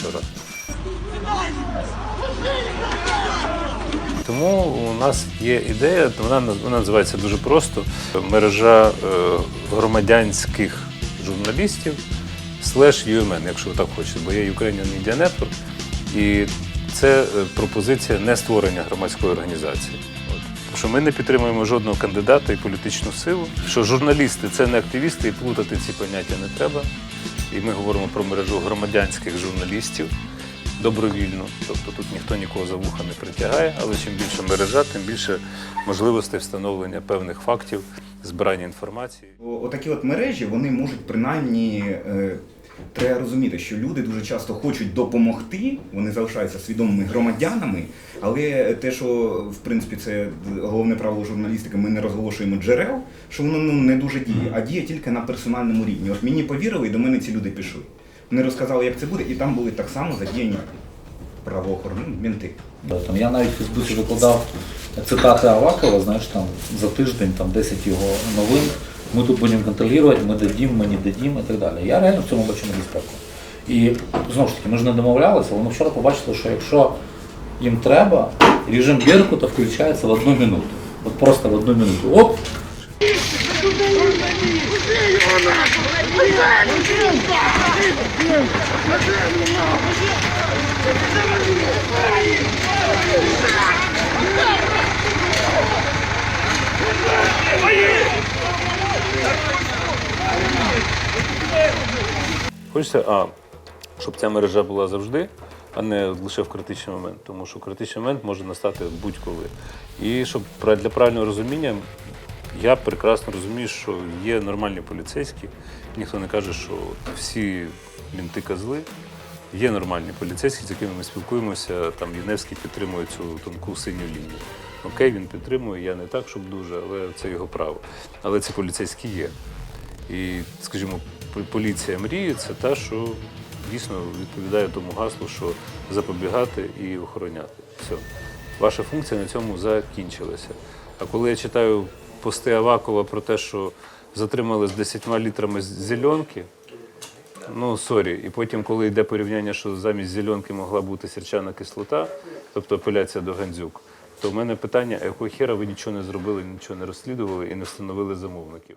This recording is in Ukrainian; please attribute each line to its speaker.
Speaker 1: вчора. Тому у нас є ідея, вона, називається дуже просто мережа е, громадянських журналістів слеш UMN, якщо ви так хочете, бо є Ukrainian Media Network, і це е, пропозиція не створення громадської організації. От. Що ми не підтримуємо жодного кандидата і політичну силу. Що журналісти це не активісти, і плутати ці поняття не треба. І ми говоримо про мережу громадянських журналістів добровільно. Тобто тут ніхто нікого за вуха не притягає, але чим більше мережа, тим більше можливостей встановлення певних фактів, збирання інформації.
Speaker 2: Отакі от мережі вони можуть принаймні. Треба розуміти, що люди дуже часто хочуть допомогти, вони залишаються свідомими громадянами, але те, що в принципі це головне правило журналістики, ми не розголошуємо джерел, що воно ну, не дуже діє, а діє тільки на персональному рівні. От мені повірили, і до мене ці люди пішли. Вони розказали, як це буде, і там були так само задіяні правоохоронні мінти.
Speaker 3: Там я навіть в Фейсбуці викладав цитати Авакова, знаєш, там за тиждень там 10 його новин. Ми тут будемо контролювати, ми дадім, ми не дадім і так далі. Я реально в цьому бачу небезпеку. І знову ж таки, ми ж не домовлялися, але ми вчора побачили, що якщо їм треба, режим Беркута включається в одну минуту. От просто в одну минуту. Оп!
Speaker 1: Хочеться, а, щоб ця мережа була завжди, а не лише в критичний момент. Тому що критичний момент може настати будь-коли. І щоб для правильного розуміння, я прекрасно розумію, що є нормальні поліцейські. Ніхто не каже, що всі мінти козли. Є нормальні поліцейські, з якими ми спілкуємося. Там Єневський підтримує цю тонку синю лінію. Окей, він підтримує, я не так, щоб дуже, але це його право. Але ці поліцейські є. І, скажімо, поліція мрії це та, що дійсно відповідає тому гаслу, що запобігати і охороняти. Все. Ваша функція на цьому закінчилася. А коли я читаю пости Авакова про те, що затримали з 10 літрами зеленки, ну сорі, і потім, коли йде порівняння, що замість зеленки могла бути сірчана кислота, тобто апеляція до Гандзюк, то в мене питання, а якого хера ви нічого не зробили, нічого не розслідували і не встановили замовників?